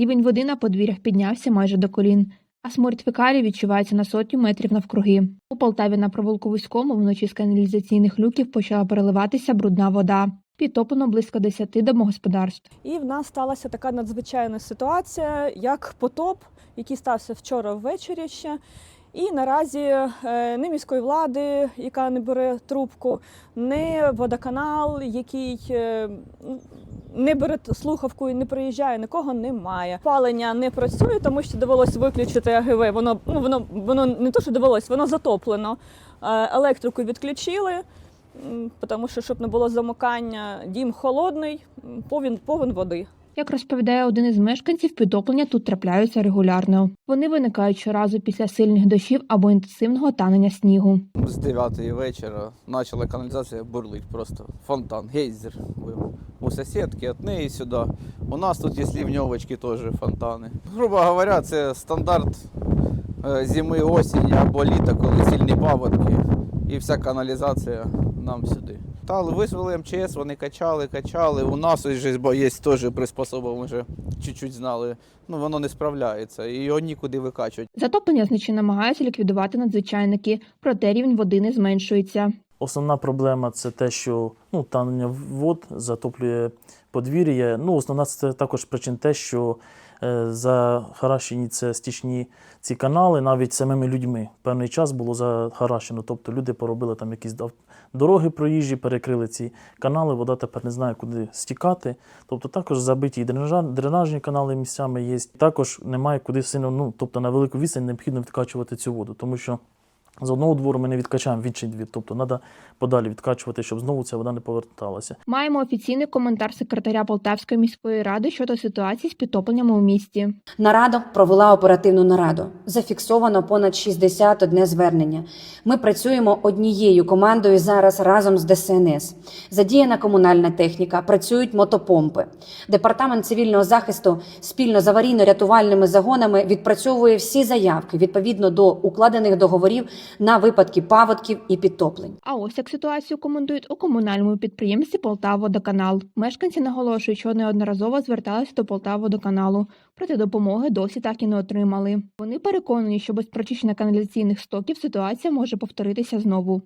Рівень води на подвір'ях піднявся майже до колін, а смерть фекалій відчувається на сотню метрів навкруги. У Полтаві на провулку Вузькому вночі з каналізаційних люків почала переливатися брудна вода. Підтоплено близько 10 домогосподарств. І в нас сталася така надзвичайна ситуація, як потоп, який стався вчора ввечері ще. І наразі е, ні міської влади, яка не бере трубку, ні водоканал, який е, не бере слухавку і не приїжджає, нікого немає. Палення не працює, тому що довелося виключити АГВ. Воно ну воно воно не то, що довелось, воно затоплено. Е, Електрику відключили. Тому що щоб не було замикання, дім холодний, повін повен води. Як розповідає один із мешканців, підтоплення тут трапляються регулярно. Вони виникають щоразу після сильних дощів або інтенсивного танення снігу. З 9 вечора почала каналізація бурлить просто. Фонтан, гейзер. У сусідки від неї сюди. У нас тут є слівньовочки теж фонтани. Грубо говоря, це стандарт е, зими, осені або літа, коли сильні паводки. І вся каналізація нам сюди. Та визвали МЧС, вони качали, качали. У нас же є теж приспособа, ми вже чуть-чуть знали. Ну воно не справляється, і його нікуди викачують. Затоплення значно намагаються ліквідувати надзвичайники, проте рівень води не зменшується. Основна проблема це те, що ну, танення вод затоплює подвір'я. Ну, основна це також причин те, що е, захаращені це стічні ці канали навіть самими людьми. Певний час було захаращено. Тобто люди поробили там якісь дороги проїжджі, перекрили ці канали, вода тепер не знає, куди стікати. Тобто також забиті дренажні канали місцями є. Також немає куди сильно, ну тобто на велику відстань необхідно відкачувати цю воду, тому що. З одного двору ми не відкачаємо в інший двір, тобто треба подалі відкачувати, щоб знову ця вода не поверталася. Маємо офіційний коментар секретаря Полтавської міської ради щодо ситуації з підтопленнями у місті. Нарада провела оперативну нараду. Зафіксовано понад 61 звернення. Ми працюємо однією командою зараз разом з ДСНС. Задіяна комунальна техніка, працюють мотопомпи. Департамент цивільного захисту спільно з аварійно-рятувальними загонами відпрацьовує всі заявки відповідно до укладених договорів на випадки паводків і підтоплень. А ось як ситуацію коментують у комунальному підприємстві Полтаводоканал. Мешканці наголошують, що неодноразово зверталися до Полтаводоканалу, проте допомоги досі так і не отримали. Вони переконані, що без прочищення каналізаційних стоків ситуація може повторитися знову.